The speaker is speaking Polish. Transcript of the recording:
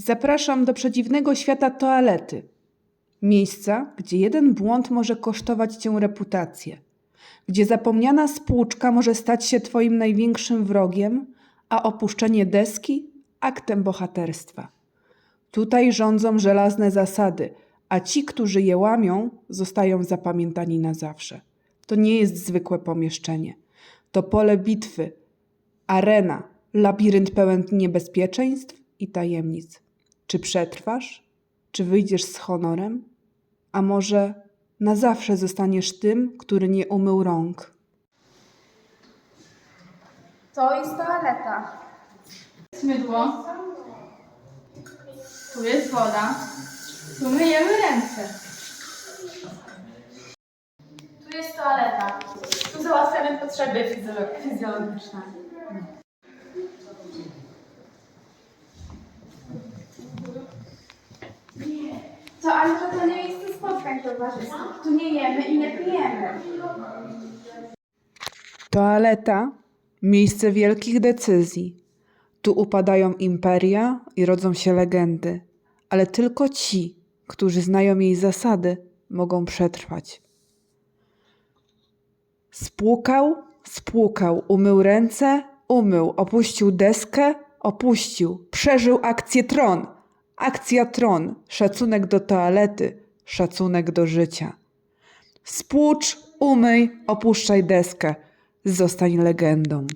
Zapraszam do przedziwnego świata toalety. Miejsca, gdzie jeden błąd może kosztować cię reputację, gdzie zapomniana spłuczka może stać się twoim największym wrogiem, a opuszczenie deski aktem bohaterstwa. Tutaj rządzą żelazne zasady, a ci, którzy je łamią, zostają zapamiętani na zawsze. To nie jest zwykłe pomieszczenie. To pole bitwy, arena, labirynt pełen niebezpieczeństw i tajemnic. Czy przetrwasz? Czy wyjdziesz z honorem? A może na zawsze zostaniesz tym, który nie umył rąk? To jest toaleta. Mydło. Tu jest woda. Tu myjemy ręce. Tu jest toaleta. Tu załatwiamy potrzeby fizjolo- fizjologiczne. Toaleta to nie miejsce spotkań towarzyskich. Tu nie jemy i nie pijemy. Toaleta miejsce wielkich decyzji. Tu upadają imperia i rodzą się legendy, ale tylko ci, którzy znają jej zasady, mogą przetrwać. Spłukał, spłukał, umył ręce, umył, opuścił deskę, opuścił, przeżył akcję tron. Akcja tron, szacunek do toalety, szacunek do życia. Spłucz, umyj, opuszczaj deskę, zostań legendą.